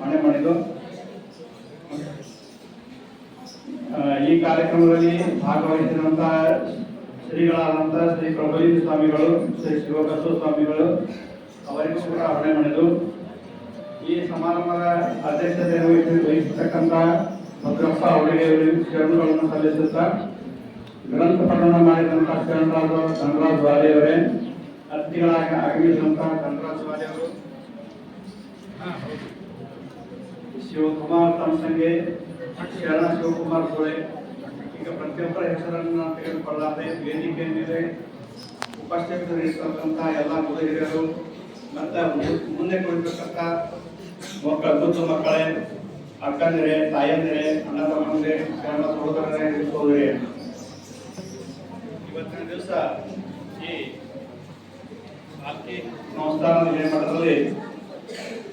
ಮನೆ ಮಾಡಿದ್ದು. ಈ ಕಾರ್ಯಕ್ರಮದಲ್ಲಿ ಭಾಗವಹಿಸಿದಂತಹ ಶ್ರೀಗಳಾದಂತಹ ಶ್ರೀ ಪ್ರಭುಲಿ ಸ್ವಾಮಿಗಳು, ಶ್ರೀ ಶಿವಕಸ್ತು ಸ್ವಾಮಿಗಳು, ಅವರಿಗೂ ಕೂಡ ಅರ್ಪಣೆ ಮಾಡಿದ್ದು. ಈ ಸಮಾರಂಭದ ಅಧ್ಯಕ್ಷತೆ ವಹಿಸಿ ವಹಿಸತಕ್ಕಂತ ಭದ್ರಪ್ಪ ಅವರಿಗೆ ಶರಣಗಳನ್ನು ಸಲ್ಲಿಸುತ್ತಾ, ಗ್ರಂಥ ಪಠಣ ಮಾಡಿದಂತಹ ಶರಣರಾದ ಚಂದ್ರಾಜ್ ವಾಲಿಯವರೇ, ಅತಿಥಿಗಳಾಗಿ ಆಗಮಿಸಿದಂತಹ ಚಂದ್ರಾಜ್ ವಾಲಿಯವರು ಶಿವಕುಮಾರ್ ತಮ್ಮಸಂಗೆ ಶರಣ ಶಿವಕುಮಾರ್ ಸೋಳೆ ಈಗ ಪ್ರತಿಯೊಬ್ಬರ ಹೆಸರನ್ನು ತೆಗೆದುಕೊಳ್ಳದೆ ವೇದಿಕೆ ಮೇಲೆ ಉಪಸ್ಥಿತರಿರ್ತಕ್ಕಂಥ ಎಲ್ಲ ಮುದುಗಿರಿಯರು ಮತ್ತು ಮುಂದೆ ಕುಳಿತಕ್ಕಂಥ ಮಕ್ಕಳ ಮುದ್ದು ಮಕ್ಕಳೇ ಅಕ್ಕಂದಿರೆ ತಾಯಂದಿರೆ ಅಣ್ಣ ತಮ್ಮಂದಿರೆ ಶರಣ ಸಹೋದರರೇ ಸಹೋದರಿ ಇವತ್ತಿನ ದಿವಸ ಈ ಆರ್ತಿ ಸಂಸ್ಥಾನದ ಹಿರೇಮಠದಲ್ಲಿ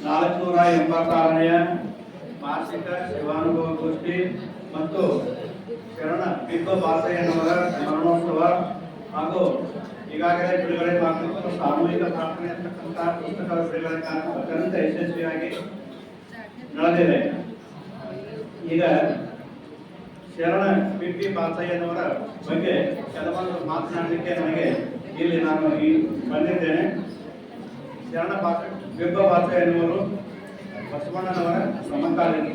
ನಾಲ್ಕುನೂರ ಎಂಬತ್ತಾರನೆಯ ಮಾಸಿಕ ಶಿವಾನುಭವ ಗೋಷ್ಠಿ ಮತ್ತು ಶರಣ ಬಿಬ್ಬ ಬಾಸಯ್ಯನವರ ಸ್ಮರಣೋತ್ಸವ ಹಾಗೂ ಈಗಾಗಲೇ ಬಿಡುಗಡೆ ಮಾಡಬೇಕು ಸಾಮೂಹಿಕ ಪ್ರಾರ್ಥನೆ ಅಂತಕ್ಕಂಥ ಪುಸ್ತಕದ ಬಿಡುಗಡೆ ಕಾರ್ಯಕ್ರಮ ಅತ್ಯಂತ ಯಶಸ್ವಿಯಾಗಿ ನಡೆದಿದೆ. ಈಗ ಶರಣ ಬಿಬ್ಬಿ ಬಾಸಯ್ಯನವರ ಬಗ್ಗೆ ಕೆಲವೊಂದು ಮಾತನಾಡಲಿಕ್ಕೆ ನನಗೆ ಇಲ್ಲಿ ನಾನು ಬಂದಿದ್ದೇನೆ. ಶರಣ ಭಾಷ ಬಿಬ್ಬ ಎನ್ನುವರು ಬಸವಣ್ಣನವರ ಸಮಕಾಲೀನ.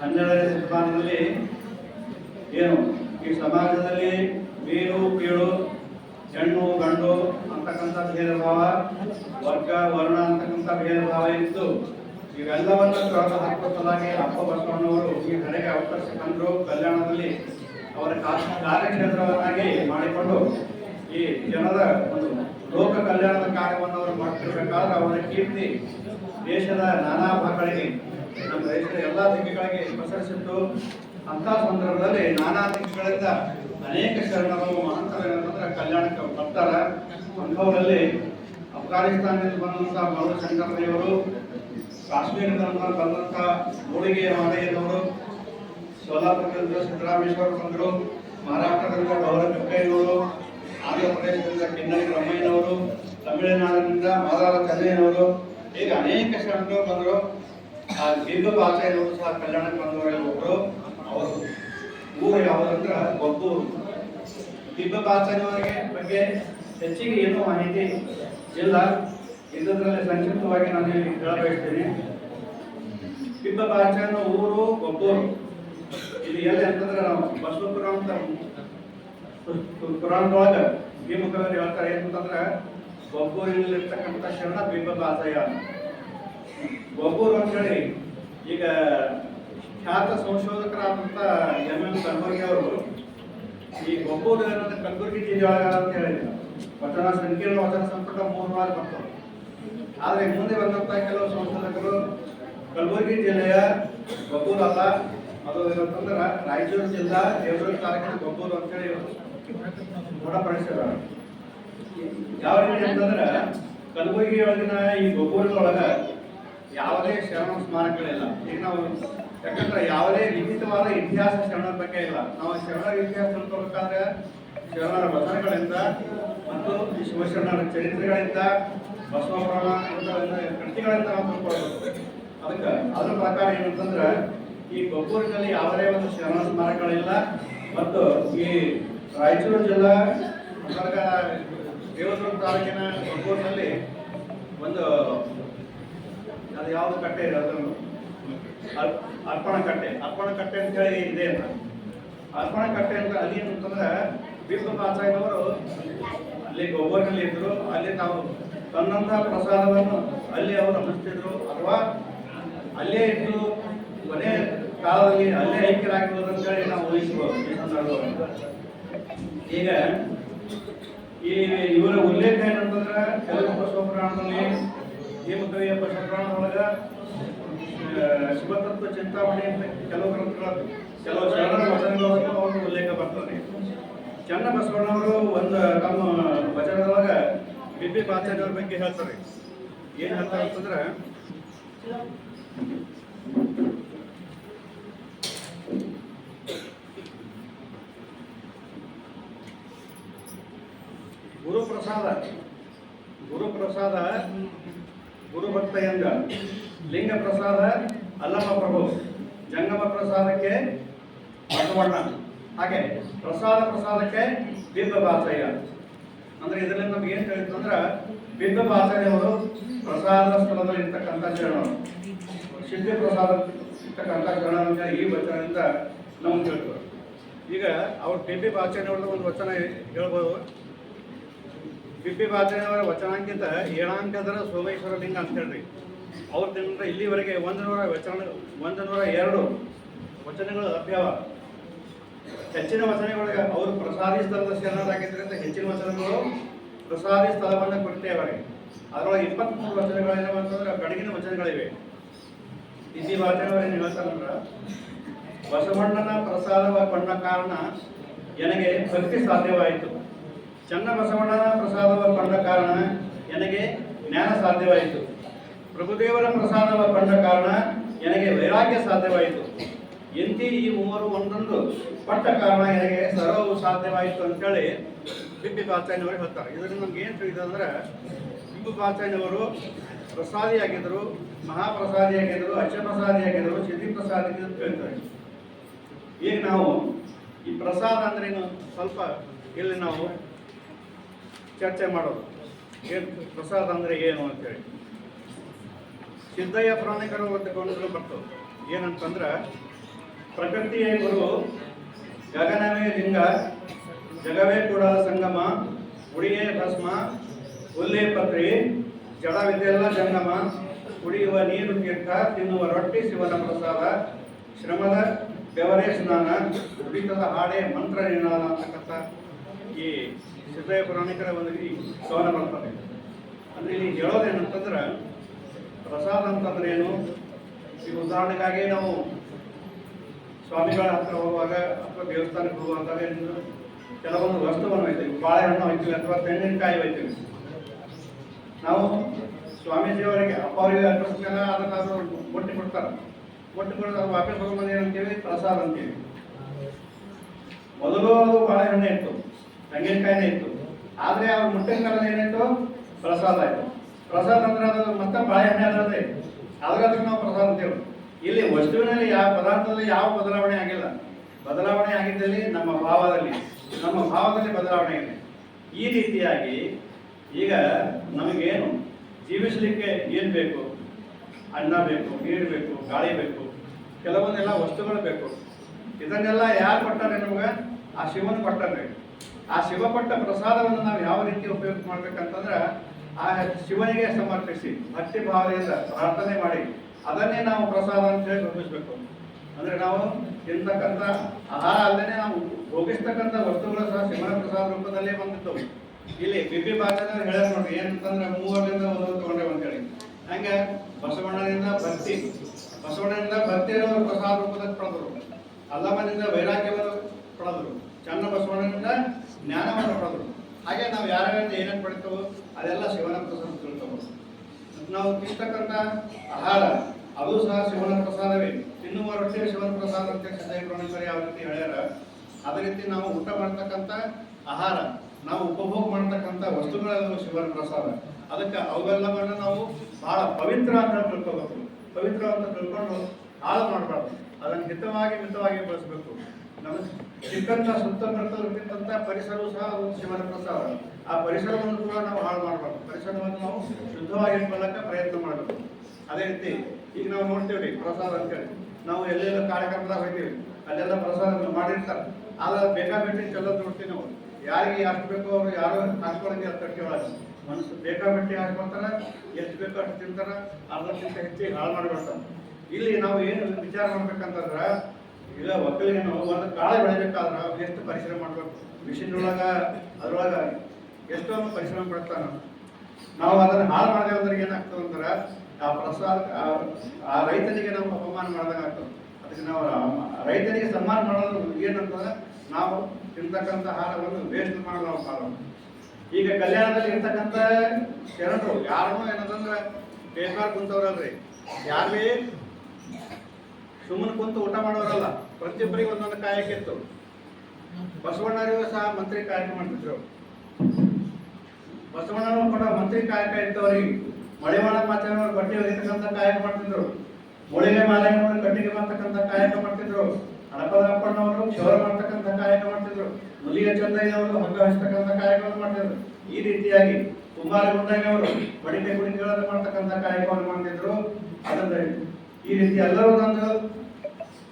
ಹನ್ನೆರಡನೇ ಶತಮಾನದಲ್ಲಿ ಏನು? ಈ ಸಮಾಜದಲ್ಲಿ ಮೇಲು ಕೀಳು, ಹೆಣ್ಣು, ಗಂಡು ಅಂತಕ್ಕಂಥ ಭೇದ ಭಾವ ವರ್ಗ, ವರ್ಣ ಅಂತಕ್ಕಂಥ ಭೇದ ಇತ್ತು. ಇವೆಲ್ಲವನ್ನು ತೊಡೆದು ಹಾಕುವ ಸಲುವಾಗಿ ಅಪ್ಪ ಬಸವಣ್ಣವರು ಈ ಕಡೆಗೆ ಅವಕಾಶ ಕಂಡು ಕಲ್ಯಾಣದಲ್ಲಿ ಅವರ ಕಾರ್ಯಕ್ಷೇತ್ರವನ್ನಾಗಿ ಮಾಡಿಕೊಂಡು ಈ ಜನರ ಒಂದು ಲೋಕ ಕಲ್ಯಾಣದ ಕಾರ್ಯವನ್ನು ಅವರು ಮಾಡ್ತಿರ್ಬೇಕಾದ್ರೆ ಅವರ ಕೀರ್ತಿ ದೇಶದ ನಾನಾ ಭಾಗಗಳಿಗೆ, ನಮ್ಮ ರೈತರ ಎಲ್ಲ ದಿಕ್ಕುಗಳಿಗೆ ಪ್ರಸರಿಸಿತ್ತು ಅಂತ ಸಂದರ್ಭದಲ್ಲಿ ನಾನಾ ದಿಕ್ಕುಗಳಿಂದ ಅನೇಕ ಶರಣರು ಮಹಂತರ ಕಲ್ಯಾಣಕ್ಕೆ ಬರ್ತಾರೆ. ಅಂಥವರಲ್ಲಿ ಅಫ್ಘಾನಿಸ್ತಾನದಿಂದ ಬಂದಂತಹ ಮರು ಶಂಕರದೇವರು ಕಾಶ್ಮೀರದಿಂದ ಬಂದಂತಹ ಮೂಡಿಗೆ ಮಾದಯ್ಯನವರು ಸೋಲಾಪುರದಿಂದ ಸಿದ್ದರಾಮೇಶ್ವರ ಬಂದರು, ಮಹಾರಾಷ್ಟ್ರದಿಂದ ಗೌರವ ಕಕ್ಕಯ್ಯನವರು ಆಂಧ್ರ ಪ್ರದೇಶದಿಂದ ಕಿನ್ನರಿ ರಮಯ್ಯನವರು ತಮಿಳುನಾಡಿನಿಂದ ಮಾದಾರ ಕಲ್ಲೇನವರು ಹೀಗೆ ಅನೇಕ ಶರಣರು ಬಂದರು. ಆ ಬಿಂದು ಭಾಷೆಯವರು ಸಹ ಕಲ್ಯಾಣಕ್ಕೆ ಬಂದವರೆಲ್ಲ ಒಬ್ಬರು ಅವರು ಊರು ಯಾವುದಂದ್ರೆ ಕೊತ್ತೂರು ದಿಬ್ಬ ಭಾಷೆಯವರಿಗೆ ಬಗ್ಗೆ ಹೆಚ್ಚಿಗೆ ಏನೂ ಮಾಹಿತಿ ಇಲ್ಲ. ಇದರಲ್ಲಿ ಸಂಕ್ಷಿಪ್ತವಾಗಿ ನಾನು ಇಲ್ಲಿ ಹೇಳಬಯಸ್ತೀನಿ. ದಿಬ್ಬ ಭಾಷೆನ ಊರು ಕೊತ್ತೂರು ಇಲ್ಲಿ ಎಲ್ಲಿ ಅಂತಂದ್ರೆ ನಾವು ಬಸವಪುರ ಅಂತ ಪುರಾಣದೊಳಗ ಭೀಮಕವಿ ಹೇಳ್ತಾರೆ ಏನಂತಂದ್ರೆ ಒಬ್ಬೂರಿನಲ್ಲಿರ್ತಕ್ಕಂಥ ಶರಣ ಬಿಂಬ ಬಾಸಯ್ಯ ಒಬ್ಬೂರು ಅಂತೇಳಿ ಈಗ ಖ್ಯಾತ ಸಂಶೋಧಕರಾದಂಥ ಎಂ ಎಂ ಕಲಬುರ್ಗಿ ಅವರು, ಈ ಒಬ್ಬೂರು ಅನ್ನೋದು ಕಲಬುರ್ಗಿ ಜಿಲ್ಲೆಯೊಳಗ ಅಂತ ಹೇಳಿದ್ರು. ವಚನ ಸಂಕೀರ್ಣ ವಚನ ಸಂಪುಟ ಮೂರು ವಾರ ಬರ್ತವೆ ಆದರೆ ಮುಂದೆ ಬಂದಂಥ ಕೆಲವು ಸಂಶೋಧಕರು ಕಲಬುರಗಿ ಜಿಲ್ಲೆಯ ಒಬ್ಬೂರು ಅಲ್ಲ, ಅದು ಏನಂತಂದ್ರೆ ರಾಯಚೂರು ಜಿಲ್ಲಾ ದೇವರ ತಾಲೂಕಿನ ಬಬ್ಬೂರು ಅಂತೇಳಿ ದೃಢಪಡಿಸಿದ್ದಾರೆ ಯಾವ ರೀತಿ ಅಂತಂದ್ರೆ ಕಲಬುರಗಿ ಈ ಗೊಬ್ಬರದೊಳಗ ಯಾವುದೇ ಶರಣ ಸ್ಮಾರಕಗಳಿಲ್ಲ. ಈಗ ನಾವು ಯಾಕಂದ್ರೆ ಯಾವುದೇ ಲಿಖಿತವಾದ ಇತಿಹಾಸ ಶರಣರ ಬಗ್ಗೆ ಇಲ್ಲ. ನಾವು ಶರಣರ ಇತಿಹಾಸ ತಿಳ್ಕೊಬೇಕಾದ್ರೆ ಶರಣರ ವಚನಗಳಿಂದ ಮತ್ತು ಶಿವಶರಣರ ಚರಿತ್ರೆಗಳಿಂದ ಬಸವ ಪುರಾಣ ಇಂಥವೆಲ್ಲ ಕೃತಿಗಳಿಂದ ನಾವು ತಿಳ್ಕೊಳ್ಬೇಕು. ಅದಕ್ಕೆ ಅದರ ಪ್ರಕಾರ ಏನಂತಂದ್ರೆ, ಈ ಗೋಪುರದಲ್ಲಿ ಯಾವುದೇ ಒಂದು ಶರಣ ಸ್ಮಾರಕಗಳಿಲ್ಲ. ಮತ್ತು ಈ ರಾಯಚೂರು ಜಿಲ್ಲಾ ಗುಲ್ಬರ್ಗ ದೇವದುರ್ಗ ತಾಲೂಕಿನ ಗೊಬ್ಬೂರಿನಲ್ಲಿ ಒಂದು ಅದು ಯಾವುದು ಕಟ್ಟೆ ಇದೆ ಅದನ್ನು. ಅರ್- ಅರ್ಪಣ ಕಟ್ಟೆ. ಅರ್ಪಣ ಕಟ್ಟೆ ಅಂತ ಹೇಳಿ ಇದೆ ಅಂತ. ಅರ್ಪಣ ಕಟ್ಟೆ ಅಂತ ಅಲ್ಲಿ ಏನಂತಂದ್ರೆ ಬಿಂಬ ಆಚಾರ್ಯವರು ಅಲ್ಲಿ ಗೊಬ್ಬರಿನಲ್ಲಿ ಇದ್ರು. ಅಲ್ಲಿ ತಾವು ತನ್ನಂತಹ ಪ್ರಸಾದವನ್ನು ಅಲ್ಲಿ ಅವರು ಹಂಚ್ತಿದ್ರು. ಅಥವಾ ಅಲ್ಲೇ ಇದ್ದು ಕೊನೆ ಕಾಲದಲ್ಲಿ ಅಲ್ಲೇ ಅಂತ ಹೇಳಿ ನಾವು ಊಹಿಸಬಹುದು ಈ ಸಂದರ್ಭದಲ್ಲಿ. ಈಗ ಈ ಇವರ ಉಲ್ಲೇಖ ಏನಂತಂದ್ರೆ ಕೆಲವು ಪುರಾಣದಲ್ಲಿ ಹೇಮಕವಿಯ ಬಸವ ಒಳಗ ಶಿವತತ್ವ ಚಿಂತಾಮಣಿ ಅಂತ ಕೆಲವು ಗ್ರಂಥಗಳು ಕೆಲವು ಶರಣರ ವಚನಗಳೊಳಗೆ ಒಂದು ಉಲ್ಲೇಖ ಬರ್ತದೆ. ಚನ್ನ ಬಸವಣ್ಣವರು ಒಂದು ತಮ್ಮ ವಚನದೊಳಗ ಬಿಪಿ ಪಾಚಾರ್ಯವ್ರ ಬಗ್ಗೆ ಹೇಳ್ತಾರೆ. ಏನ್ ಹೇಳ್ತಾರೆ ಅಂತಂದ್ರೆ ಗುರುಪ್ರಸಾದ. ಗುರು ಭಕ್ತ ಎಂದ ಲಿಂಗ ಪ್ರಸಾದ ಅಲ್ಲಮ್ಮ ಪ್ರಭು, ಜಂಗಮ ಪ್ರಸಾದಕ್ಕೆ ಬಸವಣ್ಣ. ಹಾಗೆ ಪ್ರಸಾದ ಪ್ರಸಾದಕ್ಕೆ ಬಿಂಬ ಬಾಚಯ್ಯ ಅಂದ್ರೆ ಇದರಲ್ಲಿ ನಮ್ಗೆ ಏನ್ ತಿಳಿತು ಅಂದ್ರೆ ಬಿಂಬ ಪ್ರಸಾದ ಸ್ಥಳದಲ್ಲಿ ಇರ್ತಕ್ಕಂಥ ಶರಣರು ಸಿದ್ಧಿ ಪ್ರಸಾದ ಇರ್ತಕ್ಕಂಥ ಚರಣ ಅಂತ ಈ ವಚನದಿಂದ ನಮ್ಗೆ ಹೇಳ್ತಾರೆ. ಈಗ ಅವ್ರ ಬಿಂಬಿ ಬಾಚಾರ್ಯವ್ರದ್ದು ಒಂದು ವಚನ ಹೇಳ್ಬೋದು. ಬಿಬ್ಬಿ ಬಾದ್ರಿಯವರ ವಚನಾಂಕಿತ ಏಳಾಂಕದರ ಸೋಮೇಶ್ವರ ಲಿಂಗ ಅಂತ ಹೇಳ್ರಿ. ಅವ್ರ ದಿನದ ಇಲ್ಲಿವರೆಗೆ ಒಂದು ನೂರ ವಚನ ಒಂದು ನೂರ ಎರಡು ವಚನಗಳು ಲಭ್ಯವ. ಹೆಚ್ಚಿನ ವಚನಗಳಿಗೆ ಅವರು ಪ್ರಸಾದಿ ಸ್ಥಳದ ಶರಣರಾಗಿದ್ದರಿಂದ ಹೆಚ್ಚಿನ ವಚನಗಳು ಪ್ರಸಾದಿ ಸ್ಥಳವನ್ನು ಅವರಿಗೆ. ಅದರೊಳಗೆ ಇಪ್ಪತ್ತ್ಮೂರು ವಚನಗಳೇನವ ಅಂತಂದ್ರೆ ಕಡಗಿನ ವಚನಗಳಿವೆ. ಇಲ್ಲಿ ವಾಚನವರೇನು ಹೇಳ್ತಾರಂದ್ರ ಬಸವಣ್ಣನ ಪ್ರಸಾದವ ಕೊಂಡ ಕಾರಣ ನನಗೆ ಭಕ್ತಿ ಸಾಧ್ಯವಾಯಿತು. ಚನ್ನ ಬಸವಣ್ಣನ ಪ್ರಸಾದವ ಪಡೆದ ಕಾರಣ ನನಗೆ ಜ್ಞಾನ ಸಾಧ್ಯವಾಯಿತು. ಪ್ರಭುದೇವರ ಪ್ರಸಾದವ ಪಡೆದ ಕಾರಣ ನನಗೆ ವೈರಾಗ್ಯ ಸಾಧ್ಯವಾಯಿತು. ಎಂತಿ ಈ ಮೂವರು ಒಂದೊಂದು ಪಟ್ಟ ಕಾರಣ ನನಗೆ ಸರ್ವವು ಸಾಧ್ಯವಾಯಿತು ಅಂತೇಳಿ ಬಿಬ್ಬಿ ಪಾಚಾಯ್ನವರು ಹೇಳ್ತಾರೆ. ಇದರಿಂದ ನಮ್ಗೆ ಏನು ತಿಳಿದು ಅಂದ್ರೆ ಬಿಬ್ಬು ಪಾಚಾಯ್ನವರು ಪ್ರಸಾದಿಯಾಗಿದ್ದರು, ಮಹಾಪ್ರಸಾದಿಯಾಗಿದ್ದರು, ಅಚ್ಚಪ್ರಸಾದಿಯಾಗಿದ್ದರು ಸಿದ್ಧಿ ಪ್ರಸಾದಿ ಅಂತ ಹೇಳ್ತಾರೆ. ಈಗ ನಾವು ಈ ಪ್ರಸಾದ ಅಂದ್ರೆ ಏನು? ಸ್ವಲ್ಪ ಇಲ್ಲಿ ನಾವು. ಚರ್ಚೆ ಮಾಡೋದು. ಏನು ಪ್ರಸಾದ ಅಂದರೆ ಏನು ಅಂತೇಳಿ. ಸಿದ್ದಯ್ಯ ಪ್ರಾಣಿಕರು ಒಂದು ಬರ್ತವೆ ಏನಂತಂದ್ರೆ, ಪ್ರಕೃತಿಯೇ ಗುರು, ಗಗನವೇ ಲಿಂಗ, ಜಗವೇ ಕೂಡ ಸಂಗಮ, ಉಡಿಯೇ ಭಸ್ಮ ಹುಲ್ಲೇ ಪತ್ರಿ, ಜಡವಿದೆಲ್ಲ ಜಂಗಮ, ಕುಡಿಯುವ ನೀರು ತೀರ್ಥ, ತಿನ್ನುವ ರೊಟ್ಟಿ, ಶಿವನ ಪ್ರಸಾದ, ಶ್ರಮದ ಬೆವರೇ ಸ್ನಾನ, ಕುಡಿತದ ಹಾಡೆ ಮಂತ್ರ ನಿನಾದ ಅಂತಕ್ಕಂಥ ಈ ಸಿದ್ದಯ್ಯ ಪುರಾಣಿಕರ ಒಂದು ಕವನ ಬರ್ತದೆ. ಅಂದ್ರೆ ಇಲ್ಲಿ ಹೇಳೋದೇನಂತಂದ್ರೆ ಪ್ರಸಾದ ಅಂತಂದ್ರೆ ಏನು? ಈ ಉದಾಹರಣೆಗಾಗಿ ನಾವು ಸ್ವಾಮಿಗಳ ಹತ್ರ ಹೋಗುವಾಗ ಅಥವಾ ದೇವಸ್ಥಾನಕ್ಕೆ ಹೋಗುವಾಗ ಏನಿದ್ರು ಕೆಲವೊಂದು ವಸ್ತುವನ್ನು ಒಯ್ತೀವಿ. ಬಾಳೆಹಣ್ಣು ಒಯ್ತೀವಿ ಅಥವಾ ತೆಂಗಿನಕಾಯಿ ಒಯ್ತೀವಿ. ನಾವು ಸ್ವಾಮೀಜಿಯವರಿಗೆ ಅವರಿಗೆ ಅರ್ಪಿಸಿದಾಗ ಅದಕ್ಕೆ ಅದು ಮೊಟ್ಟೆ ಕೊಡ್ತಾರೆ. ಮುಟ್ಟಿ ಕೊಡ್ತಾರೆ ವಾಪಸ್ ಹೋಗೋದು ಏನಂತೀವಿ ಪ್ರಸಾದ ಅಂತೀವಿ ಮೊದಲು ಅದು ಬಾಳೆಹಣ್ಣೆ ಇತ್ತು. ತೆಂಗಿನಕಾಯಿನೇ ಇತ್ತು. ಆದರೆ ಅವ್ರ ಮುಟ್ಟಿನ ಕಾಲದ ಏನಾಯ್ತು? ಪ್ರಸಾದ ಆಯಿತು. ಪ್ರಸಾದ ಅಂದ್ರೆ ಅದು ಮತ್ತೆ ಬಾಳೆಹಣ್ಣೆ ಆದ್ರೆ ಅದಕ್ಕೆ ನಾವು ಪ್ರಸಾದ ಅಂತೇವೆ ಇಲ್ಲಿ ವಸ್ತುವಿನಲ್ಲಿ ಯಾವ ಪದಾರ್ಥದಲ್ಲಿ ಯಾವ ಬದಲಾವಣೆ ಆಗಿಲ್ಲ. ಬದಲಾವಣೆ ಆಗಿದ್ದಲ್ಲಿ ನಮ್ಮ ಭಾವದಲ್ಲಿ ನಮ್ಮ ಭಾವದಲ್ಲಿ ಬದಲಾವಣೆ ಇದೆ. ಈ ರೀತಿಯಾಗಿ ಈಗ ನಮಗೇನು? ಜೀವಿಸಲಿಕ್ಕೆ ಏನು ಬೇಕು, ಅನ್ನ ಬೇಕು, ನೀರು ಬೇಕು, ಗಾಳಿ ಬೇಕು ಕೆಲವೊಂದೆಲ್ಲ ವಸ್ತುಗಳು ಬೇಕು. ಇದನ್ನೆಲ್ಲ ಯಾರು ಕೊಟ್ಟಾರೆ ನಮ್ಗೆ? ಆ ಶಿವನ್ ಕೊಟ್ಟಾರೆ ಆ ಶಿವಪಟ್ಟ ಪ್ರಸಾದವನ್ನು ನಾವು ಯಾವ ರೀತಿ ಉಪಯೋಗ ಮಾಡ್ಬೇಕಂತಂದ್ರೆ ಆ ಶಿವನಿಗೆ ಸಮರ್ಪಿಸಿ, ಭಕ್ತಿ ಭಾವನೆಯಿಂದ ಪ್ರಾರ್ಥನೆ ಮಾಡಿ, ಅದನ್ನೇ ನಾವು ಪ್ರಸಾದ ಅಂತ ಹೇಳಿ ರೂಪಿಸ್ಬೇಕು ಅಂದ್ರೆ ನಾವು ತಿಂತಕ್ಕಂಥ ಆಹಾರ ಅಲ್ಲದೆ ನಾವು ಭೋಗಿಸ್ತಕ್ಕಂಥ ವಸ್ತುಗಳು ಸಹ ಶಿವನ ಪ್ರಸಾದ ರೂಪದಲ್ಲೇ ಬಂದಿತ್ತು ಇಲ್ಲಿ ಬಿಬ್ಬಿ ಭಾಷೆ ಹೇಳ್ಯಾರ ನೋಡ್ರಿ ಏನಂತಂದ್ರೆ ಮೂವರಿಂದ ಒಂದು ಅಂತ ಅಂತೇಳಿ. ಹಂಗೆ ಬಸವಣ್ಣನಿಂದ ಭಕ್ತಿ, ಬಸವಣ್ಣನಿಂದ ಭಕ್ತಿಯನ್ನು ಪ್ರಸಾದ ರೂಪದಲ್ಲಿ ಪಡೆದರು. ಅಲ್ಲಮ್ಮನಿಂದ ವೈರಾಗ್ಯವನ್ನು ಪಡೆದರು. ಚನ್ನ ಬಸವಣ್ಣನಿಂದ ಜ್ಞಾನವನ್ನು ಪಡೆದರು. ಹಾಗೆ ನಾವು ಯಾರ್ಯಾರಿಂದ ಏನೇನು ಪಡಿತೇವೋ ಅದೆಲ್ಲ ಶಿವನ ಪ್ರಸಾದ ತಿಳ್ಕೊಬೋದು ನಾವು ತಿಂತಕ್ಕಂಥ ಆಹಾರ, ಅದು ಸಹ ಶಿವನ ಪ್ರಸಾದವೇ ತಿನ್ನುವ ರೊಟ್ಟಿ ಶಿವನ ಪ್ರಸಾದ ಅಂತ ಸಿದ್ದಯ್ಯ ಪ್ರಣೇಶ್ವರಿ ಯಾವ ರೀತಿ ಹೇಳ್ಯಾರ, ಅದೇ ರೀತಿ ನಾವು ಊಟ ಮಾಡ್ತಕ್ಕಂಥ ಆಹಾರ, ನಾವು ಉಪಭೋಗ ಮಾಡ್ತಕ್ಕಂಥ ವಸ್ತುಗಳೆಲ್ಲವೂ ಶಿವನ ಪ್ರಸಾದ ಅದಕ್ಕೆ ಅವೆಲ್ಲವನ್ನು ನಾವು ಬಹಳ ಪವಿತ್ರ ಅಂತ ತಿಳ್ಕೋಬೇಕು. ಪವಿತ್ರ ಅಂತ ತಿಳ್ಕೊಂಡು ಹಾಳು ಮಾಡಬಾರ್ದು. ಅದನ್ನು ಹಿತವಾಗಿ ಮಿತವಾಗಿ ಬಳಸಬೇಕು. ನಮಗೆ ಸಿಕ್ಕಂತ ಸುತ್ತಮುತ್ತಲಿರ್ತಕ್ಕಂಥ ಪರಿಸರವು ಸಹ ಒಂದು ಶಿವನ ಪ್ರಸಾದ. ಆ ಪರಿಸರವನ್ನು ಕೂಡ ನಾವು ಹಾಳು ಮಾಡಬಾರ್ದು. ಪರಿಸರವನ್ನು ನಾವು ಶುದ್ಧವಾಗಿ ಇಟ್ಕೊಳ್ಳಕ್ಕೆ ಪ್ರಯತ್ನ ಮಾಡಬೇಕು. ಅದೇ ರೀತಿ ಈಗ ನಾವು ನೋಡ್ತೀವಿ ಪ್ರಸಾದ ಅಂತೇಳಿ. ನಾವು ಎಲ್ಲೆಲ್ಲ ಕಾರ್ಯಕ್ರಮದಾಗ ಹೋಗ್ತೀವಿ. ಅಲ್ಲೆಲ್ಲ ಪ್ರಸಾದ ಮಾಡಿರ್ತಾರೆ. ಆದ್ರೆ ಬೇಕಾಬಿಟ್ಟಿ ಚೆಲ್ಲೋದು ನೋಡ್ತೀವಿ ನಾವು. ಯಾರಿಗೆ ಅಷ್ಟು ಬೇಕೋ ಅವ್ರು ಯಾರು ಹಾಕ್ಕೊಳಂಗೆ ಅದು ತಟ್ಟೆ ಒಳಗೆ. ಮನಸ್ಸು ಬೇಕಾಬಿಟ್ಟಿ ಹಾಕೊಳ್ತಾರೆ ಎಷ್ಟು ಬೇಕೋ ಅಷ್ಟು ತಿಂತಾರೆ. ಅರ್ಧಕ್ಕಿಂತ ಹೆಚ್ಚಿಗೆ ಹಾಳು ಮಾಡಿಬಿಡ್ತಾರೆ. ಇಲ್ಲಿ ನಾವು ಏನು ವಿಚಾರ ಮಾಡ್ಬೇಕಂತಂದ್ರೆ ಈಗ ಒಕ್ಕಲಿಗೆ ನಾವು ಒಂದು ಕಾಳು ಬೆಳಿಬೇಕಾದ್ರೆ ಎಷ್ಟು ಪರಿಶ್ರಮ ಮಾಡಬೇಕು? ಮಿಷಿನ್ ಒಳಗ ಅದ್ರೊಳಗ ಎಷ್ಟೊಂದು ಪರಿಶ್ರಮ ಪಡ್ತಾನ ನಾವು ಅದನ್ನ ಹಾಳು ಮಾಡಿದೆ ಅಂದ್ರೆ ಏನಾಗ್ತದೆ ಅಂದ್ರೆ, ಆ ಪ್ರಸಾದ, ಆ- ರೈತನಿಗೆ ನಾವು ಅಪಮಾನ ಮಾಡಿದಾಗ ಆಗ್ತದೆ. ಅದಕ್ಕೆ ನಾವು ರೈತನಿಗೆ ಸನ್ಮಾನ ಮಾಡೋದು ಏನಂತಂದ್ರೆ ನಾವು ತಿಂತಕ್ಕಂಥ ಆಹಾರವನ್ನು ವೇಸ್ಟ್ ಮಾಡಲು ನಾವು ಕಾರಣ ಈಗ ಕಲ್ಯಾಣದಲ್ಲಿ ಇರ್ತಕ್ಕಂಥ ಶರಣರು ಯಾರನ್ನೂ ಏನಂತಂದ್ರೆ ಬೇಕಾರ್ ಕುಂತವ್ರಲ್ರಿ. ಯಾರೇ ಸುಮ್ಮನೆ ಕುಂತು ಊಟ ಮಾಡೋರಲ್ಲ, ಪ್ರತಿಯೊಬ್ಬರಿಗೆ ಒಂದೊಂದು ಕಾಯಕ ಇತ್ತು. ಬಸವಣ್ಣರಿಗೂ ಸಹ ಮಂತ್ರಿ ಕಾಯಕ ಮಾಡ್ತಿದ್ರು. ಬಸವಣ್ಣನೂ ಕೂಡ ಮಂತ್ರಿ ಕಾಯಕ ಇದ್ದವರಿಗೆ ಮಾಡಕ್ ಮಾತಾಡೋರು ಬಟ್ಟೆ ಒಗಿತಕ್ಕಂಥ ಕಾಯಕ ಮಾಡ್ತಿದ್ರು. ಮುಳಿಗೆ ಮಾಲೆಯವರು ಕಟ್ಟಿಗೆ ಮಾಡ್ತಕ್ಕಂಥ ಕಾಯಕ ಮಾಡ್ತಿದ್ರು. ಹಣಪದಪ್ಪಣ್ಣವರು ಕ್ಷೌರ ಮಾಡ್ತಕ್ಕಂಥ ಕಾಯಕ ಮಾಡ್ತಿದ್ರು. ಮುಲಿಯ ಚಂದಯ್ಯನವರು ಹಗ್ಗ ಹಚ್ಚತಕ್ಕಂಥ ಕಾಯಕವನ್ನು ಮಾಡ್ತಿದ್ರು. ಈ ರೀತಿಯಾಗಿ ಕುಮಾರ ಗುಂಡಯ್ಯನವರು ಬಡಿಕೆ ಕುಡಿಕೆಗಳನ್ನು ಮಾಡ್ತಕ್ಕಂಥ ಕಾಯಕವನ್ನು ಮಾಡ್ತಿದ್ರು. ಅದನ್ನ ಈ ರೀತಿ ಎಲ್ಲರೂ ಒಂದು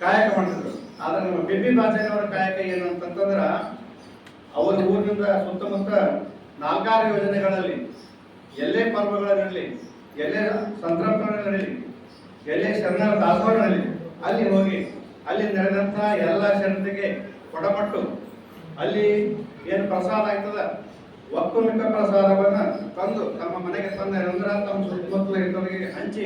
ಕಾಯಕ ಮಾಡಿದ್ರು ಆದ್ರೆ ನಮ್ಮ ಬಿಬಿ ಬಾಜೇನವರ ಕಾಯಕ ಏನು ಅಂತಂತಂದ್ರ, ಅವರ ಊರಿನಿಂದ ಸುತ್ತಮುತ್ತ ನಾಲ್ಕಾರು ಯೋಜನೆಗಳಲ್ಲಿ ಎಲ್ಲೇ ಪರ್ವಗಳಿರಲಿ ಎಲ್ಲೇ ಸಂತರ್ಪಣೆಗಳಿರಲಿ ಎಲ್ಲೇ ಶರಣರ ಅಲ್ಲಿ ಹೋಗಿ, ಅಲ್ಲಿ ನಡೆದಂಥ ಎಲ್ಲ ಶರಣರಿಗೆ ಕೊಡಪಟ್ಟು ಅಲ್ಲಿ ಏನು ಪ್ರಸಾದ ಆಗ್ತದ? ಒಕ್ಕುಮಿಕ್ಕ ಪ್ರಸಾದವನ್ನು ತಂದು ತಮ್ಮ ಮನೆಗೆ ತಂದ ನಂತರ ತಮ್ಮ ಸುತ್ತಮುತ್ತಲ ಹಂಚಿ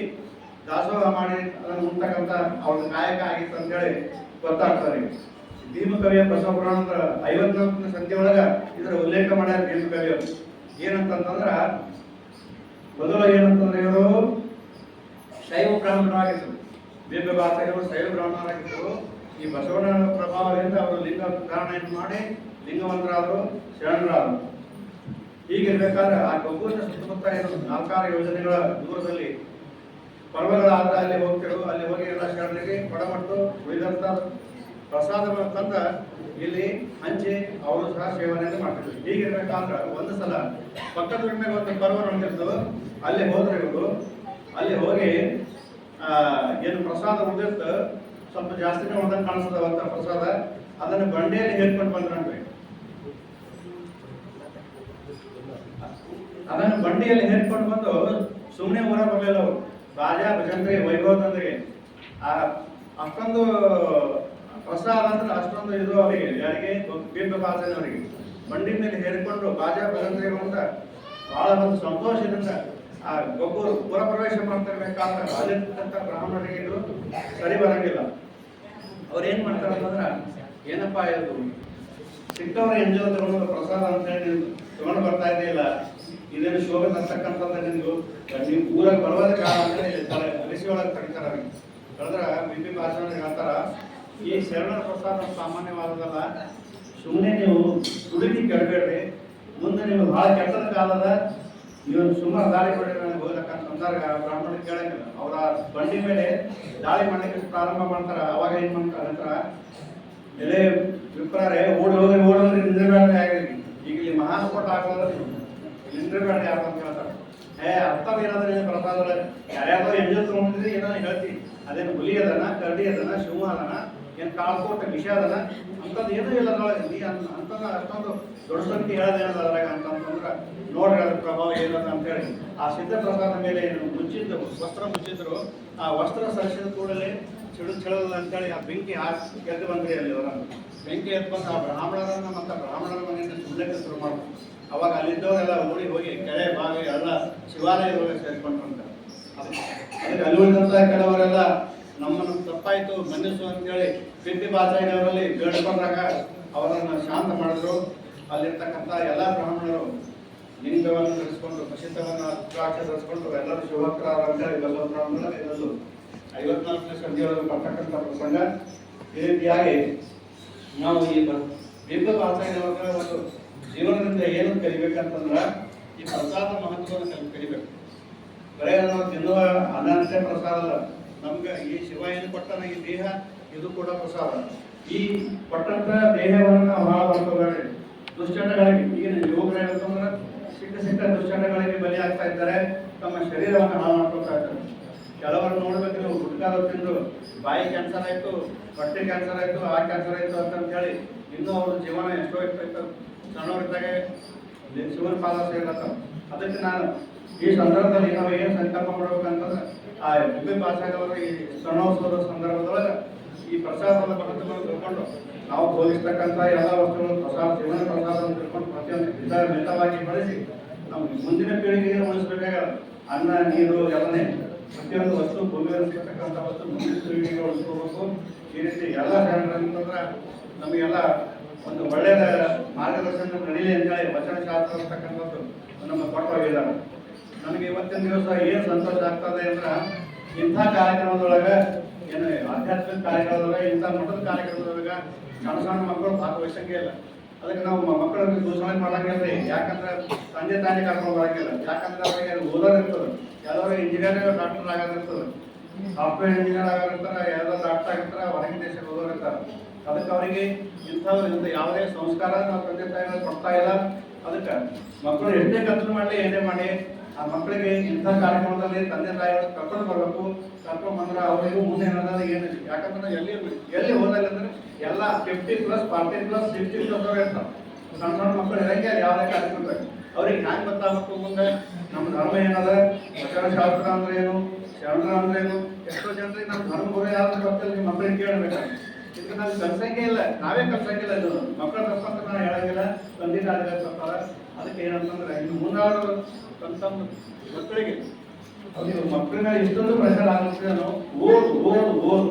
ದಾಸೋಹ ಮಾಡಿ ಅದನ್ನು ಉಣ್ತಕ್ಕಂಥ ಅವ್ರ ಕಾಯಕ ಆಗಿತ್ತು ಅಂತೇಳಿ ಗೊತ್ತಾಗ್ತದೆ. ಭೀಮಕವಿಯ ಬಸವಪುರಾಣದ ಐವತ್ನಾಲ್ಕನೇ ಸಂಖ್ಯೆ ಒಳಗ ಇದರ ಉಲ್ಲೇಖ ಮಾಡ್ಯಾರ ಭೀಮಕವಿಯವರು ಏನಂತಂತಂದ್ರ, ಮೊದಲು ಏನಂತಂದ್ರೆ ಇವರು ಶೈವ ಬ್ರಾಹ್ಮಣರಾಗಿದ್ದರು ಭೀಮ ಇವರು ಶೈವ ಬ್ರಾಹ್ಮಣರಾಗಿದ್ದರು ಈ ಬಸವನ ಪ್ರಭಾವದಿಂದ ಅವರು ಲಿಂಗ ಧಾರಣೆಯನ್ನು ಮಾಡಿ ಲಿಂಗವಂತರಾದರು, ಶರಣರಾದರು. ಹೀಗಿರ್ಬೇಕಾದ್ರೆ ಆ ಗೊಬ್ಬರ ಸುತ್ತಮುತ್ತ ನಾಲ್ಕಾರು ಯೋಜನೆಗಳ ದೂರದಲ್ಲಿ ಪರ್ವಗಳಾದ ಅಲ್ಲಿ ಹೋಗ್ತೇವೆ ಅಲ್ಲಿ ಹೋಗಿ ಎಲ್ಲ ಶರಣರಿಗೆ ಕೊಡಮಟ್ಟು ಉಳಿದಂತ ಪ್ರಸಾದವನ್ನು ತಂದ ಇಲ್ಲಿ ಹಂಚಿ ಅವರು ಸಹ ಸೇವನೆಯನ್ನು ಮಾಡ್ತಿದ್ರು. ಹೀಗಿರ್ಬೇಕಾದ್ರೆ ಒಂದು ಸಲ ಪಕ್ಕದ ಮೇಲೆ ಒಂದು ಪರ್ವ ನೋಡ್ತಿರ್ತದೆ ಅಲ್ಲಿ ಹೋದ್ರೆ ಇವರು, ಅಲ್ಲಿ ಹೋಗಿ ಏನು ಪ್ರಸಾದ ಉಳಿದಿರ್ತ, ಸ್ವಲ್ಪ ಜಾಸ್ತಿನೇ ಒಂದಂಗೆ ಕಾಣಿಸ್ತದ ಅಂತ ಪ್ರಸಾದ, ಅದನ್ನು ಬಂಡೆಯಲ್ಲಿ ಹೇಳ್ಕೊಂಡು ಬಂದ್ರಂತೆ. ಅದನ್ನು ಬಂಡಿಯಲ್ಲಿ ಹೇಳ್ಕೊಂಡು ಬಂದು ಸುಮ್ಮನೆ ಊರ ಬರಲಿಲ್ಲ ಅವರು. ರಾಜಾ ಭಜಂತ್ರಿ ಆ ಅಷ್ಟೊಂದು ಪ್ರಸಾದ ಅಂದ್ರೆ ಅಷ್ಟೊಂದು ಇದು ಅವರಿಗೆ, ಯಾರಿಗೆ ಬೀರ್ಬ ಅವರಿಗೆ. ಮಂಡಿ ಮೇಲೆ ಹೇರಿಕೊಂಡು ರಾಜಾ ಅಂತ ಬಹಳ ಒಂದು ಸಂತೋಷದಿಂದ ಆ ಗೊಬ್ಬರು ಪುರ ಪ್ರವೇಶ ಮಾಡ್ತಿರ್ಬೇಕಾದ್ರೆ ಅಲ್ಲಿರ್ತಕ್ಕಂಥ ಬ್ರಾಹ್ಮಣರಿಗೆ ಸರಿ ಬರಂಗಿಲ್ಲ. ಅವ್ರು ಏನ್ ಮಾಡ್ತಾರೆ ಅಂತಂದ್ರ ಏನಪ್ಪಾ ಇದು ಸಿಕ್ಕವರ ಒ ತಗೊಂಡು ಪ್ರಸಾದ ಅಂತ ಹೇಳಿ ತಗೊಂಡು ಬರ್ತಾ ಇದೆಯಲ್ಲ ಇದೇನು ಶೋಭೆ ತರ್ತಕ್ಕಂಥದ್ದು ನಿಮ್ದು? ನೀವು ಊರಾಗ ಬರೋದೇ ಕಾರಣ ಅಂತ ಹೇಳ್ತಾರೆ. ಅರಿಸಿ ಒಳಗೆ ತಡಿತಾರ ಅವ್ರಿಗೆ. ಕಳೆದ್ರ ಬಿ ಪಿ ಭಾಷಣ ಹೇಳ್ತಾರ, ಈ ಶರಣರ ಪ್ರಸಾದ ಸಾಮಾನ್ಯವಾದದಲ್ಲ ಸುಮ್ಮನೆ ನೀವು ಸುಳಿದಿ ಕೆಡಬೇಡ್ರಿ. ಮುಂದೆ ನೀವು ಬಹಳ ಕೆಟ್ಟದ ಕಾಲದ ನೀವು ಸುಮಾರು ದಾಳಿ ಮಾಡಿ ಹೋಗ್ತಕ್ಕಂಥ ಸಂದರ್ಭ ಬ್ರಾಹ್ಮಣ ಕೇಳಂಗಿಲ್ಲ. ಅವರ ಬಂಡಿ ಮೇಲೆ ದಾಳಿ ಮಾಡಲಿಕ್ಕೆ ಪ್ರಾರಂಭ ಮಾಡ್ತಾರೆ. ಅವಾಗ ಏನು ಮಾಡ್ತಾರೆ ನಂತರ ಎಲೆ ವಿಪ್ರಾರೆ ಓಡಿ ಹೋದ್ರೆ ಓಡಿ ಹೋಗಿ ನಿಂದ್ರಬೇಡ ಆಗಲಿ. ಈಗ ಇಲ್ಲಿ ಮಹಾಸ್ಫೋಟ ಹಾಕೋದ್ರೆ ನಿಂದ್ರಬೇಡ ಯಾರು ಅಂತ ಹೇಳ್ತಾರೆ ಏ ಅರ್ಥ ಏನಾದ್ರೆ ಏನು ಪ್ರಸಾದ ಯಾರ್ಯಾರೋ ಎಂಜಲ್ ತಗೊಂಡಿದ್ರೆ ಏನೋ ಹೇಳ್ತಿ. ಅದೇನು ಹುಲಿ ಅದನ, ಕರಡಿ ಅದನ, ಶಿವ ಅದನ, ಏನ್ ಕಾಳ್ಕೋಟ, ವಿಷ ಅದನ ಅಂಥದ್ದು ಏನೂ ಇಲ್ಲ ನೀ ಅಂತದ ಅಷ್ಟೊಂದು ದೊಡ್ಡ ಸಂಖ್ಯೆ ಹೇಳೋದೇನದ ಅದ್ರಾಗ ಅಂತಂತಂದ್ರ ನೋಡ್ರಿ ಅದ್ರ ಪ್ರಭಾವ ಏನದ ಅಂತೇಳಿ ಆ ಸಿದ್ಧ ಪ್ರಸಾದ ಮೇಲೆ ಏನು ಮುಚ್ಚಿದ್ದು ವಸ್ತ್ರ ಮುಚ್ಚಿದ್ರು ಆ ವಸ್ತ್ರ ಸರಿಸಿದ ಕೂಡಲೇ ಚಿಡು ಚಿಳಲ್ಲ ಅಂತೇಳಿ ಆ ಬೆಂಕಿ ಹಾಕಿ ಎದ್ದು ಬಂದ್ರಿ ಅಲ್ಲಿ ಅವರನ್ನು ಬೆಂಕಿ ಎದ್ದು ಬಂದು ಆ ಬ್ರಾಹ್ಮಣರನ್ನ ಮತ್ತು ಬ್ರಾಹ್ಮಣರ ಮನೆಯಿಂದ ಸುಳ್ಳಕ್ಕೆ ಶುರು ಮಾಡ್ತಾರೆ ಅವಾಗ ಅಲ್ಲಿದ್ದವರೆಲ್ಲ ಓಡಿ ಹೋಗಿ ಕೆರೆ ಬಾವಿ ಎಲ್ಲ ಶಿವಾಲಯದೊಳಗೆ ಸೇರ್ಕೊಂಡ್ರಂತೆ ಅದಕ್ಕೆ ಅಲ್ಲಿ ಉಳಿದಂತ ಕೆಲವರೆಲ್ಲ ನಮ್ಮನ್ನು ತಪ್ಪಾಯಿತು ಮನ್ನಿಸು ಅಂತೇಳಿ ಬಿದ್ದಿ ಬಾಚಾಯಿನವರಲ್ಲಿ ಬೇಡ್ಕೊಂಡಾಗ ಅವರನ್ನು ಶಾಂತ ಮಾಡಿದ್ರು. ಅಲ್ಲಿರ್ತಕ್ಕಂಥ ಎಲ್ಲ ಬ್ರಾಹ್ಮಣರು ಲಿಂಗವನ್ನು ಧರಿಸ್ಕೊಂಡು, ಪ್ರಸಿದ್ಧವನ್ನು ರುದ್ರಾಕ್ಷ ಧರಿಸ್ಕೊಂಡು ಎಲ್ಲರೂ ಶಿವಕ್ರಾರ ಅಂತೇಳಿ ಬ್ರಾಹ್ಮಣರು ಇದೊಂದು ಐವತ್ನಾಲ್ಕನೇ ಸಂಧಿಯೊಳಗೆ ಬರ್ತಕ್ಕಂಥ ಪ್ರಸಂಗ ಈ ರೀತಿಯಾಗಿ ನಾವು ಈ ಬಿಂಬ ಪಾತ್ರ ಒಂದು ಜೀವನದಿಂದ ಏನು ಕಲಿಬೇಕಂತಂದ್ರೆ ಈ ಪ್ರಸಾದ ಮಹತ್ವವನ್ನು ಕಲಿ, ಕಲಿಬೇಕು. ಬರೇ ನಾವು ತಿನ್ನುವ ಅನಂತೆ ಪ್ರಸಾದ ಅಲ್ಲ. ನಮ್ಗೆ ಈ ಶಿವ ಏನು ಕೊಟ್ಟನ? ಈ ದೇಹ, ಇದು ಕೂಡ ಪ್ರಸಾದ. ಈ ಕೊಟ್ಟಂತ ದೇಹವನ್ನು ನಾವು ಹಾಳು ಮಾಡ್ಕೋಬೇಡ್ರಿ ದುಶ್ಚಟಗಳಿಗೆ, ಈಗಿನ ಯುವಕರು ಸಿಕ್ಕ ಸಿಕ್ಕ ದುಶ್ಚಟಗಳಿಗೆ ಬಲಿ ಆಗ್ತಾ ಇದ್ದಾರೆ. ತಮ್ಮ ಶರೀರವನ್ನು ಹಾಳು ಮಾಡ್ಕೊತಾ ಇದ್ದಾರೆ. ಕೆಲವರು ನೋಡ್ಬೇಕು ನೀವು ಗುಟ್ಕಾದ ತಿಂದು ಬಾಯಿ ಕ್ಯಾನ್ಸರ್ ಆಯ್ತು, ಹೊಟ್ಟೆ ಕ್ಯಾನ್ಸರ್ ಆಯ್ತು, ಆ ಕ್ಯಾನ್ಸರ್ ಆಯ್ತು ಅಂತ ಹೇಳಿ ಇನ್ನೂ ಅವ್ರ ಜೀವನ ಎಷ್ಟೋ ಇರ್ತಾಯ್ತು ಸಣ್ಣವರಿದ್ದಾಗ ಶಿವನ ಪಾದ ಸೇರತ್ತ. ಅದಕ್ಕೆ ನಾನು ಈ ಸಂದರ್ಭದಲ್ಲಿ ನಾವು ಏನು ಸಂಕಲ್ಪ ಮಾಡ್ಬೇಕಂತಂದ್ರೆ, ಆ ಬಿಬ್ಬಿ ಭಾಷೆಗಳವರು ಈ ಸಣ್ಣೋತ್ಸವದ ಸಂದರ್ಭದೊಳಗೆ ಈ ಪ್ರಸಾದದ ಮಹತ್ವವನ್ನು ತಿಳ್ಕೊಂಡು ನಾವು ಹೋಲಿಸ್ತಕ್ಕಂಥ ಎಲ್ಲ ವಸ್ತುಗಳು ಪ್ರಸಾದ, ಜೀವನ ಪ್ರಸಾದ ಅಂತ ತಿಳ್ಕೊಂಡು ಪ್ರತಿಯೊಂದು ಹಿತ ಮಿತವಾಗಿ ಬಳಸಿ ನಮ್ಮ ಮುಂದಿನ ಪೀಳಿಗೆಗೆ ಉಳಿಸ್ಬೇಕಾಗ ಅನ್ನ, ನೀರು ಎಲ್ಲನೇ ಪ್ರತಿಯೊಂದು ವಸ್ತು ಭೂಮಿ ಇರ್ತಕ್ಕಂಥ ವಸ್ತು ಮುಂದಿನ ಪೀಳಿಗೆಗೆ ಉಳಿಸ್ಕೋಬೇಕು ಈ ರೀತಿ ಎಲ್ಲ ಜನರಂತಂದ್ರೆ ನಮಗೆಲ್ಲ ಒಂದು ಒಳ್ಳೆಯ ಮಾರ್ಗದರ್ಶನ ನಡೀಲಿ ಅಂತೇಳಿ ವಚನ ಶಾಸ್ತ್ರ ಅಂತಕ್ಕಂಥದ್ದು ನಮ್ಮ ಕೊಟ್ಟೋಗಿದ್ದಾರೆ ನಮಗೆ ಇವತ್ತಿನ ದಿವಸ ಏನು ಸಂತೋಷ ಆಗ್ತದೆ ಅಂದ್ರೆ ಇಂಥ ಕಾರ್ಯಕ್ರಮದೊಳಗೆ, ಏನು ಆಧ್ಯಾತ್ಮಿಕ ಕಾರ್ಯಕ್ರಮದೊಳಗೆ, ಇಂಥ ಮಠದ ಕಾರ್ಯಕ್ರಮದೊಳಗೆ ಸಣ್ಣ ಸಣ್ಣ ಮಕ್ಕಳು ಭಾಗವಹಿಸಂಗೆ ಇಲ್ಲ. ಅದಕ್ಕೆ ನಾವು ಮಕ್ಕಳನ್ನು ದೂಷಣೆ ಮಾಡಂಗಿಲ್ಲ ಯಾಕಂದ್ರೆ ತಂದೆ ತಾಯಿ ಕರ್ಕೊಂಡು ಬರಂಗಿಲ್ಲ ಯಾಕಂದ್ರೆ ಅವರಿಗೆ ಓದೋರ್ ಇರ್ತದೆ. ಯಾವ್ದಾದ್ರು ಇಂಜಿನಿಯರ್ ಡಾಕ್ಟರ್ ಆಗೋದಿರ್ತದೆ ಸಾಫ್ಟ್ವೇರ್ ಇಂಜಿನಿಯರ್ ಆಗಿರ್ತಾರೆ ಎಲ್ಲ ಡಾಕ್ಟರ್ ಆಗಿರ್ತಾರೆ, ಹೊರಗಿನ ದೇಶಕ್ಕೆ ಓದೋರು ಇರ್ತಾರೆ. ಅದಕ್ಕೆ ಅವರಿಗೆ ಇಂಥವ್ರು ಇಂಥ ಯಾವುದೇ ಸಂಸ್ಕಾರ ನಾವು ತಂದೆ ತಾಯಿಗಳು ಕೊಡ್ತಾ ಇಲ್ಲ. ಅದಕ್ಕೆ ಮಕ್ಕಳು ಎಷ್ಟೇ ಖರ್ಚು ಮಾಡಲಿ ಏನೇ ಮಾಡಿ ಆ ಮಕ್ಕಳಿಗೆ ಇಂಥ ಕಾರ್ಯಕ್ರಮದಲ್ಲಿ ತಂದೆ ತಾಯಿಗಳು ಕರ್ಕೊಂಡು ಬರಬೇಕು, ಕರ್ಕೊಂಡು ಬಂದ್ರೆ ಅವರಿಗೂ ಮುಂದೆ ಏನಾದ್ರೆ ಏನು ಯಾಕಂದ್ರೆ ಎಲ್ಲಿ ಎಲ್ಲಿ ಹೋದಾಗ ಅಂದ್ರೆ ಎಲ್ಲ fifty plus forty plus sixty plus ಅವ್ರು ಇರ್ತಾವೆ ಸಣ್ಣ ಸಣ್ಣ ಮಕ್ಕಳು ಇರಂಗೆ ಯಾವುದೇ ಕಾರ್ಯಕ್ರಮ ಅವ್ರಿಗೆ ಹ್ಯಾಂಗ್ ಗೊತ್ತಾಗಬೇಕು ಮುಂದೆ? ನಮ್ಮ ಧರ್ಮ ಏನದ? ಪ್ರಚಾರ ಶಾಸ್ತ್ರ ಅಂದ್ರೆ ಏನು? ಶರಣ ಅಂದ್ರೆ ಏನು? ಎಷ್ಟೋ ಜನರಿಗೆ ನಮ್ಮ ಧರ್ಮ ಗುರು ಯಾವ್ದು ಗೊತ್ತಿಲ್ಲ, ನಿಮ್ಮ ಮಕ್ಕಳಿಗೆ ಕೇಳಬೇಕು. ಇದಕ್ಕೆ ನಾವು ಕಲ್ಸಂಗೆ ಇಲ್ಲ. ನಾವೇ ಕಲ್ಸಂಗಿಲ್ಲ ಇದು. ಮಕ್ಕಳ ತಪ್ಪಂತ ನಾವು ಹೇಳಂಗಿಲ್ಲ. ತಂದೆ ತಾಯಿಗಳು ಅದಕ್ಕೆ ಏನಂತಂದ್ರೆ ಇನ್ನು ಮುಂದಾಳು ತಮ್ಮ ಮಕ್ಕಳಿಗೆ. ಅವ್ರಿಗೆ ಮಕ್ಕಳಿನ ಇಷ್ಟೊಂದು ಪ್ರೆಷರ್ ಆಗುತ್ತೆ ನಾವು ಓದು ಓದು ಓದು.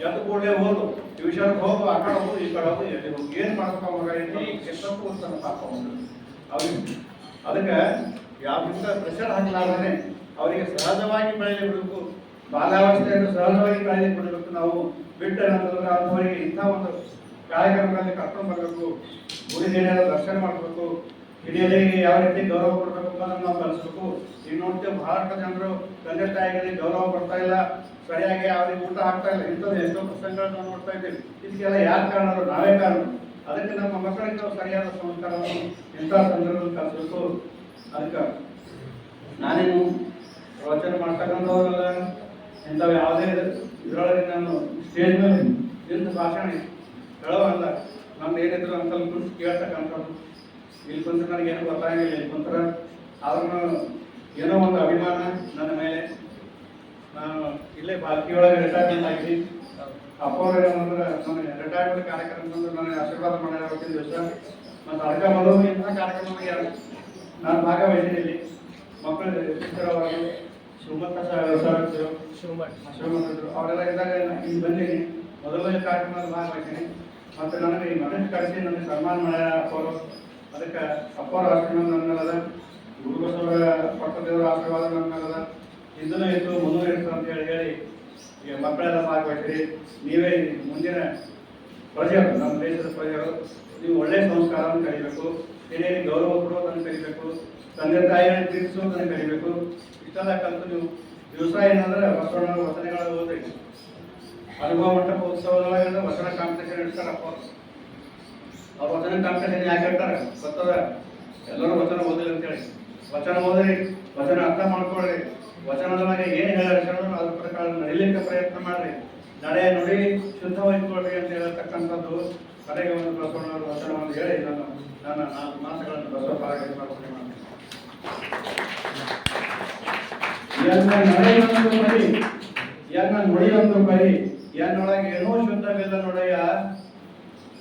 ಎದ್ದು ಕೂಡಲೇ ಓದು. ಟ್ಯೂಷನ್ಗೆ ಹೋಗು ಆ ಕಡೆ ಹೋಗು ಈ ಕಡೆ ಹೋಗು ಎಲ್ಲಿ ಹೋಗಿ ಏನು ಏನು ಎಷ್ಟೊತ್ತು ಓದ್ತಾನೆ ಪಾಪ. ಅವ್ರಿಗೆ ಅದಕ್ಕೆ ಯಾವ್ದಿಂದ ಪ್ರೆಷರ್ ಹಾಕಲಾರದೆ ಅವರಿಗೆ ಸಹಜವಾಗಿ ಬೆಳೆಯಲಿ ಬಿಡಬೇಕು. ಬಾಲಾವಸ್ಥೆಯನ್ನು ಸಹಜವಾಗಿ ಬೆಳೆಯಲಿ ಕೊಡಬೇಕು ನಾವು ಬಿಟ್ಟ ನಂತರ ಅವರಿಗೆ ಇಂಥ ಒಂದು ಕಾರ್ಯಕ್ರಮಗಳಲ್ಲಿ ಕರ್ಕೊಂಡು ಬರಬೇಕು. ಗುಡಿ ಹಿರಿಯರ ದರ್ಶನ ಮಾಡಬೇಕು. ಹಿರಿಯರಿಗೆ ಯಾವ ರೀತಿ ಗೌರವ ಕೊಡಬೇಕು ಅನ್ನೋದು ನಾವು ಕಲಿಸ್ಬೇಕು. ಈಗ ನೋಡ್ತೀವಿ ಭಾರತ ಜನರು ತಂದೆ ತಾಯಿಗಳಿಗೆ ಗೌರವ ಕೊಡ್ತಾ ಇಲ್ಲ. ಸರಿಯಾಗಿ ಅವ್ರಿಗೆ ಊಟ ಆಗ್ತಾ ಇಲ್ಲ. ಇಂಥದ್ದು ಎಷ್ಟೋ ಪ್ರಸಂಗಗಳನ್ನು ನೋಡ್ತಾ ಇದ್ದೀವಿ. ಇದಕ್ಕೆಲ್ಲ ಯಾರು ಕಾರಣರು ನಾವೇ ಕಾರಣ. ಅದಕ್ಕೆ ನಮ್ಮ ಮಕ್ಕಳಿಗೆ ನಾವು ಸರಿಯಾದ ಸಂಸ್ಕಾರವನ್ನು ಇಂಥ ಸಂದರ್ಭದಲ್ಲಿ ಕಲಿಸ್ಬೇಕು. ಅದಕ್ಕೆ ನಾನೇನು ಪ್ರವಚನ ಮಾಡ್ತಕ್ಕಂಥವ್ರಲ್ಲ. ಇಂಥವು ಯಾವುದೇ ಇದರೊಳಗೆ ನಾನು ಸ್ಟೇಜ್ ಮೇಲೆ ನಿಂತು ಭಾಷಣ ಹೇಳೋವಲ್ಲ. ನಮ್ದು ಏನಿದ್ರು ಅಂತ ಕೇಳ್ತಕ್ಕಂಥದ್ದು. ಇಲ್ಲಿ ಕುಂತು ನನಗೇನು ಗೊತ್ತಾಗಿಲ್ಲ ಇಲ್ಲಿ. ಬಂದ್ರೆ ಆದ್ರೂ ಏನೋ ಒಂದು ಅಭಿಮಾನ ನನ್ನ ಮೇಲೆ. ನಾನು ಇಲ್ಲೇ ಬಾಲ್ಕಿ ಒಳಗೆ ರಿಟೈರ್ಮೆಂಟ್ ಆಗಿದ್ದೀನಿ ಅಪ್ಪ ಅವ್ರು ಏನಂದ್ರೆ ನನಗೆ ರಿಟೈರ್ಮೆಂಟ್ ಕಾರ್ಯಕ್ರಮದಲ್ಲಿ ನನಗೆ ಆಶೀರ್ವಾದ ಮಾಡ್ಯಾರ ಅವತ್ತಿನ ದಿವಸ. ಮತ್ತು ಅದಕ್ಕೆ ಮೊದಲು ಇಂಥ ಕಾರ್ಯಕ್ರಮ ನಾನು ಭಾಗವಹಿಸಿದ್ದೀನಿ. ಇಲ್ಲಿ ಮಕ್ಕಳು ಶಿಕ್ಷಕರವಾಗಿ ಅವರು ಶಿವಮೊಗ್ಗ ಸರ್ ಶಿವಮೊಗ್ಗರು ಅವರೆಲ್ಲ ಇದ್ದಾಗ ಇಲ್ಲಿ ಬಂದೀನಿ. ಮೊದಲನೇ ಕಾರ್ಯಕ್ರಮದಲ್ಲಿ ಭಾಗವಹಿಸಿನಿ. ಮತ್ತು ನನಗೆ ಈ ಮನೆ ಕಳಿಸಿ ನನಗೆ ಸನ್ಮಾನ ಮಾಡ್ಯಾರ ಅಪ್ಪವರು ಅದಕ್ಕೆ ಅಪ್ಪರ ಆಶೀರ್ವಾದ ನನ್ನ ಮೇಲದ ಪಟ್ಟದೇವರ ಆಶೀರ್ವಾದ ನನ್ನ ಮೇಲದ ಇದನ್ನು ಇತ್ತು ಮುಂದೆ ಇತ್ತು ಅಂತ ಹೇಳಿ ಹೇಳಿ ಈಗ ಮಕ್ಕಳೆಲ್ಲ ಭಾಗವಹಿಸಿರಿ. ನೀವೇ ಮುಂದಿನ ಪ್ರಜೆಗಳು ನಮ್ಮ ದೇಶದ ಪ್ರಜೆಗಳು ನೀವು ಒಳ್ಳೆಯ ಸಂಸ್ಕಾರವನ್ನು ಕಲಿಬೇಕು, ಹಿರಿಯರಿಗೆ ಗೌರವ ಕೊಡೋದನ್ನು ಕಲಿಬೇಕು, ತಂದೆ ತಾಯಿಯನ್ನು ತಿಳಿಸೋದನ್ನು ಕಲಿಬೇಕು. ಇಷ್ಟೆಲ್ಲ ಕಲಿತು ನೀವು ದಿವಸ ಏನಂದ್ರೆ ಬಸವಣ್ಣ ವಚನಗಳ ಓದ್ರಿ. ಅನುಭವ ಮಂಟಪ ಉತ್ಸವದೊಳಗೆ ವಚನ ಕಾಂಪಿಟೇಷನ್ ಇಡ್ತಾರಪ್ಪ ಅವ್ರ ವಚನ ಕಾಂಪಿಟೇಷನ್ ಯಾಕೆ ಹೇಳ್ತಾರೆ? ಗೊತ್ತದ ಎಲ್ಲರೂ ವಚನ ಓದಿಲ್ಲ ಅಂತೇಳಿ. ವಚನ ಓದ್ರಿ, ವಚನ ಅರ್ಥ ಮಾಡ್ಕೊಳ್ರಿ ವಚನದೊಳಗೆ ಏನು ಹೇಳೋ ಅದ್ರ ಪ್ರಕಾರ ನಡಿಲಿಕ್ಕೆ ಪ್ರಯತ್ನ ಮಾಡ್ರಿ. ನಡೆ, ನುಡಿ ಶುದ್ಧವಾಗಿಟ್ಕೊಳ್ರಿ ಅಂತ ಹೇಳತಕ್ಕಂಥದ್ದು ಕಡೆಗೆ ಬಸವಣ್ಣವರು ವಚನವನ್ನು ಹೇಳಿ ನಾನು ನನ್ನ ನಾಲ್ಕು ಮಾತುಗಳನ್ನು ಬಸವ ಮಾಡ್ತೀನಿ ಎನ್ನ ನಡೆಯೊಂದು ಬರಿ ಎನ್ನ ನುಡಿಯೊಂದು ಬರಿ ಎನ್ನೊಳಗೆ ಏನೋ ಶುದ್ಧವಿಲ್ಲ ನೋಡಯ್ಯ.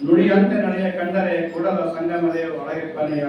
ನುಡಿಯಂತೆ ನಡೆಯ ಕಂಡರೆ ಕೂಡಲ ಸಂಗಮದೇ ಒಳಗೆ ಕೊನೆಯ